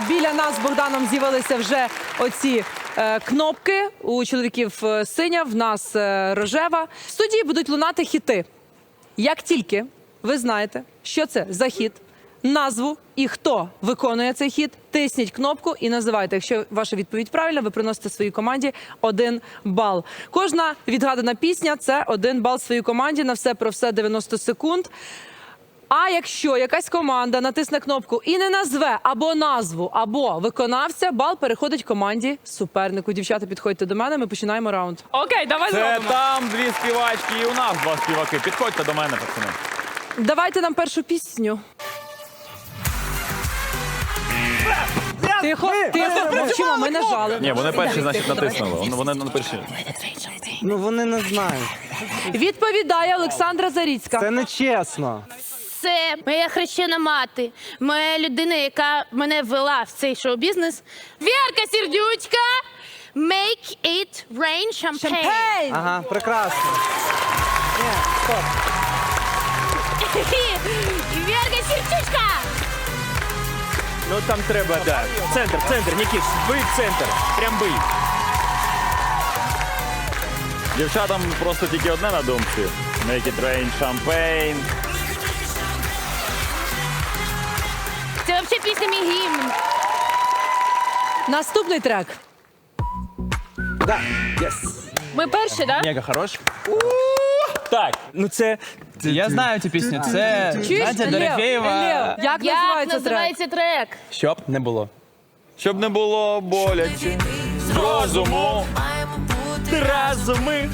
біля нас з Богданом з'явилися вже оці е, кнопки. У чоловіків е, синя, в нас е, рожева. В студії будуть лунати хіти. Як тільки ви знаєте, що це за хіт, назву і хто виконує цей хіт, тисніть кнопку і називайте. Якщо ваша відповідь правильна, ви приносите своїй команді один бал. Кожна відгадана пісня це один бал своїй команді на все про все 90 секунд. А якщо якась команда натисне кнопку і не назве або назву, або виконавця, бал переходить команді супернику. Дівчата, підходьте до мене. Ми починаємо раунд. Окей, давай Це зробимо. там дві співачки і у нас два співаки. Підходьте до мене, пацани. Давайте нам першу пісню. Тихо, тихо, мовчимо, ми нажали. Ні, вони перші, значить, натиснули. Вони, вони на перші. Ну вони не знають. Відповідає Олександра Заріцька. Це не чесно. Це моя хрещена мати, моя людина, яка мене ввела в цей шоу-бізнес. Вірка Сердючка! Make it rain champagne. Шампейн! Ага, прекрасно. Вірка Сердючка! Ну там треба, да. Центр, центр, Нікіш, бий в центр. Прям бий. Дівчатам просто тільки одне на думці. Make it rain champagne. Це взагалі пісня мій гімн. Наступний трек. Да. Yes. Ми перші, так? Мега хорош. Так, ну це. Я знаю цю пісню. Це Чуєш, Надя Лев, Дорофєєва. Як Як називається трек? називається трек? Щоб не було. Щоб не було боляче. З розуму. Разуми.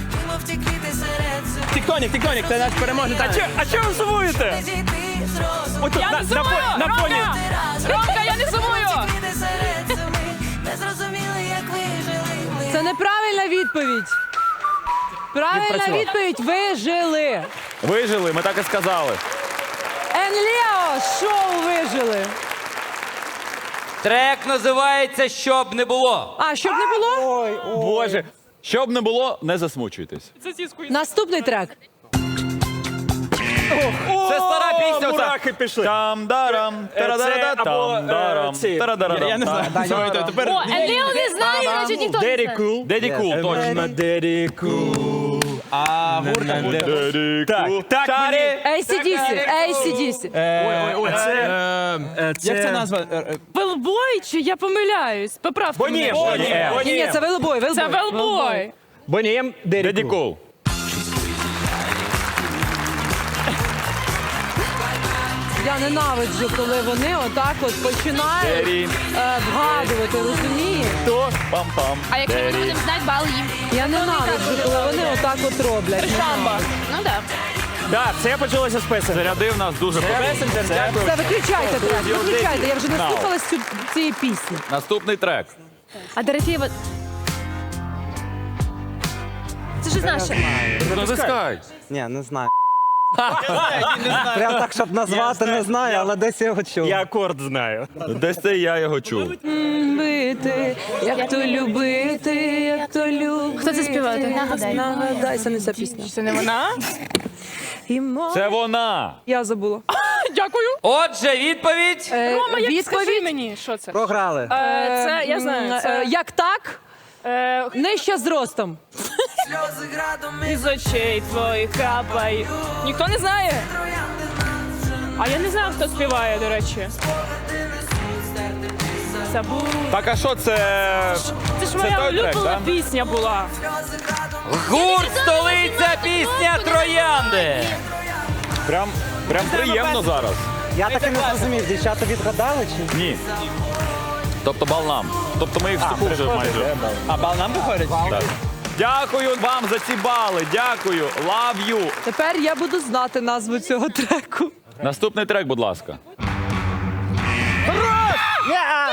Тіктонік, тіктонік, це наш переможець. А чо, а чого ви сумуєте? Ось тут, Я на, не на, сумую! фо- на фоні. Ромка! Ромка, я не сумую! Це неправильна відповідь. Правильна Відпрацював. відповідь. Ви жили. Вижили, ми так і сказали. Енліо, шоу вижили. Трек називається Щоб не було. А, щоб не було? Боже. Щоб не було, не засмучуйтесь. Наступний трек. Це стара пісня. оця. мурахи пішли. Там дарам, Е, це або, там дарам, е, ці. тарадарадам. Я не знаю. Тепер О, Еліо не знає, значить ніхто не знає. кул. Деді Кул, точно. Дері кул. а гурта буде. Деді Так, Кул. так, мені- ACDC, ACDC. Ой, ой, це- е, це- Як це назва? Е, е, Велбой чи я помиляюсь? Поправте мене. Ні, ні, це Велбой, Велбой. Це Велбой. Бонієм Дері Деді кул. Я ненавиджу, коли вони отак от починають Дері. е, вгадувати, розумієш? Пам-пам. А якщо ми не будемо знати, бал їм. Я ненавиджу, коли вони отак от роблять. Ну так. Так, це почалося з песен. Зарядив нас дуже Месенджер, дякую. Все, виключайте трек, виключайте. Я вже не Now. слухалась цю- цієї пісні. Наступний трек. А Дорофєєва... Це ж наше. Натискай. Ні, не знаю. Прям так, щоб назвати, не знаю, але десь я його чув. Я акорд знаю. Десь це я його чув. Любити, як то любити, як то любити. Хто це співає? Нагадай. Нагадай, це не ця пісня. Це не вона? І мо- Це вона. Я забула. Дякую. Отже, відповідь. Е, Рома, як скажи мені, що це? Програли. Е, Це, я знаю, Е, це Як так? е, Нижче зростом. Із очей твоїх капай. Ніхто не знає? А я не знаю, хто співає, до речі. Забув. Так, а що це? Це ж моя той трек, улюблена да? пісня була. Гурт столиця пісня Троянди. Прям, прям приємно зараз. Я так і не зрозумів, дівчата відгадали чи? Ні. Тобто бал нам. Тобто ми їх вступу вже майже. А бал нам виходить? Так. Дякую вам за ці бали. Дякую. Love you. Тепер я буду знати назву цього треку. Наступний трек, будь ласка.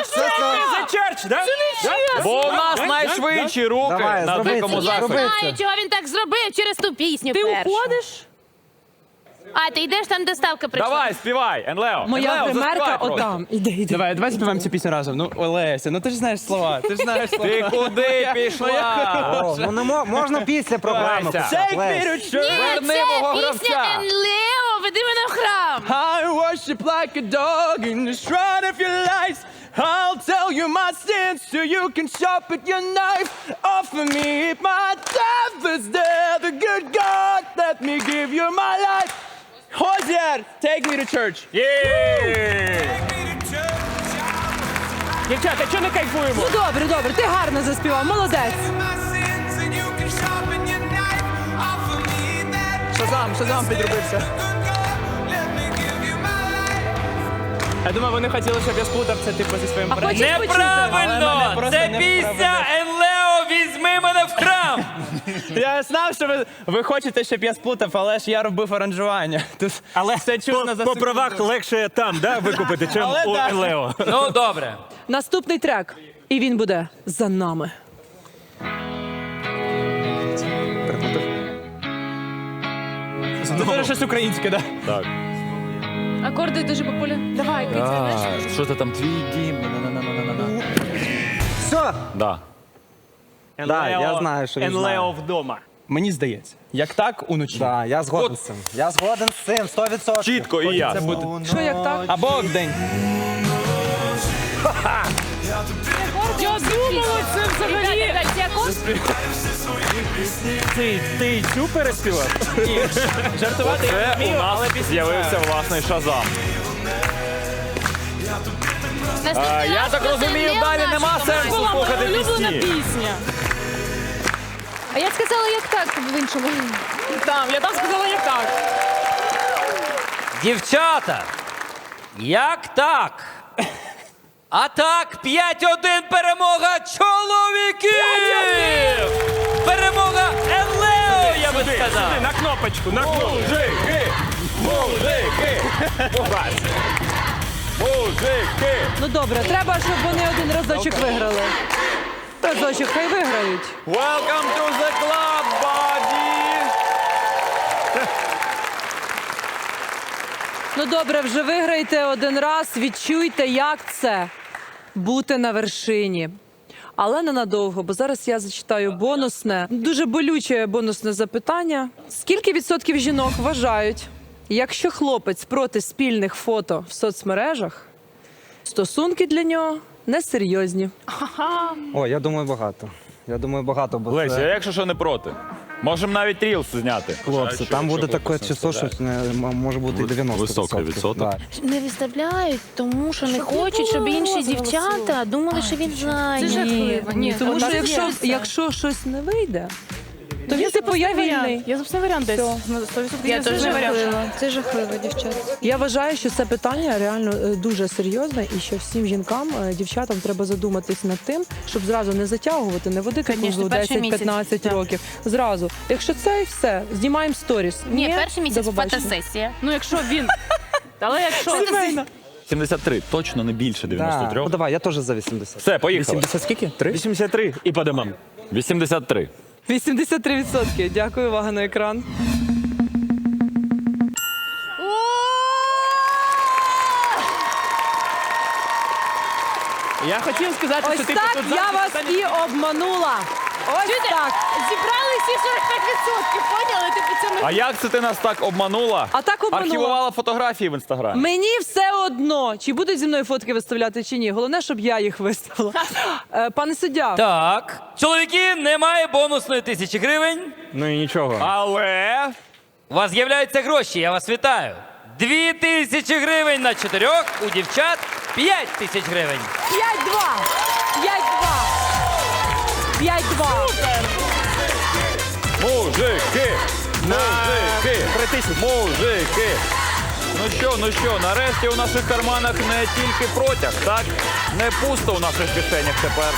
Це черч, да? Бо у нас найшвидші руки Давай, на зроби дикому це, заході. зроби. Знаю, чого він так зробив через ту пісню Ти першу. уходиш? А, ти йдеш там, доставка прийшла. Давай, співай, Енлео. Моя Енлео, примерка заспівай просто. отам. Іди, іди. Давай, давай заспіваємо цю пісню разом. Ну, Олеся, ну ти ж знаєш слова. Ти ж знаєш слова. Ти куди пішла? О, ну не мо- можна після програми. Леся. Лесь. Верни це мого пісня гравця. Енлео, веди мене в храм. I worship like a dog in the shrine of your lies. I'll you my sins so you can sharpen your knife. Offer me my death is there. The good God, let me give you my life. Хозяр, take me to church. Є! Дівчата, чого не кайфуємо? Ну добре, добре, ти гарно заспівав, молодець. Шазам, шазам підробився. Я думаю, вони хотіли, щоб я сплутав це типу зі своїм А брендом. почути. Неправильно! Це пісня візьми мене в храм! Я знав, що ви, ви хочете, щоб я сплутав, але ж я робив аранжування. Тут Але все чудно за по, по секунду. правах легше там, да, викупити, чим Але у да. Лео. Ну, добре. Наступний трек. І він буде за нами. Це щось українське, так. Так. Акорди дуже популярні. Давай, Катя, Що це там твій дім? Все, Да. Да, я знаю, що він Енлео знає. вдома. Мені здається. Як так, уночі. да, я згоден з цим. Я згоден з цим, 100%. Чітко і ясно. Це буде. Що як так? Або вдень. Я думала, це взагалі. Ти, ти цю переспівав? Жартувати я Це не у вмію, але нас пісня. з'явився власний шазам. Я так розумію, далі нема сенсу Була моя слухати улюблена пісні. пісня. А я сказала, як так в іншому. Там, я там сказала, як так. Дівчата, як так? А так, 5-1 перемога чоловіків! Перемога Енлео, я би сказав. На кнопочку, на кнопочку. Мужики! Мужики! Мужики! Ну добре, треба, щоб вони один разочок виграли. Разочок хай виграють. Welcome to the club, buddy! Ну добре, вже виграйте один раз, відчуйте, як це бути на вершині. Але ненадовго, бо зараз я зачитаю бонусне, дуже болюче бонусне запитання. Скільки відсотків жінок вважають, якщо хлопець проти спільних фото в соцмережах, стосунки для нього несерйозні? О, я думаю, багато. Я думаю, багато, бо Леся, це, якщо що не проти. Можемо навіть рілс зняти. хлопці, там буде таке число, що не, м- може бути і 90%. Високий відсоток. Да. Не виставляють, тому що не хочуть, щоб інші дівчата думали, що він знає. Це жахливо. Ні, Тому що якщо, якщо щось не вийде, то він типу я вільний. Я записав варіант десь. На 100% Я теж теж варіант. Це жахливо, дівчат. Я вважаю, що це питання реально е, дуже серйозне, і що всім жінкам, е, дівчатам треба задуматись над тим, щоб зразу не затягувати, не водити Конечно, кузов перший 10-15 так. років. Зразу. Якщо це і все, знімаємо сторіс. Ні, перший місяць до побачення. фотосесія. Ну, якщо він. Але якщо. 73, точно не більше Да. 93. Ну давай, я теж за 80. Все, поїхали. 80 скільки? Три? 83 і по домам. 83. 83%. Дякую, увага на екран. Я хотів сказати, Ось що ти так тут я завжди вас і обманула. Ось так. Зібрали всі 45%, поняли? Типу це ми А як це ти нас так обманула? А так обманула. Архівувала фотографії в інстаграмі. Мені все одно, чи будуть зі мною фотки виставляти, чи ні. Головне, щоб я їх виставила. Е, Пане суддя, Так. Чоловіки, немає бонусної тисячі гривень. Ну і нічого. Але У вас з'являються гроші, я вас вітаю. Дві тисячі гривень на чотирьох, у дівчат п'ять тисяч гривень. 5-2. 5-2. 5-2. мужики! Мужики! Мужики! Ну що, ну що, нарешті у наших карманах не тільки протяг, так? Не пусто у наших кишенях тепер.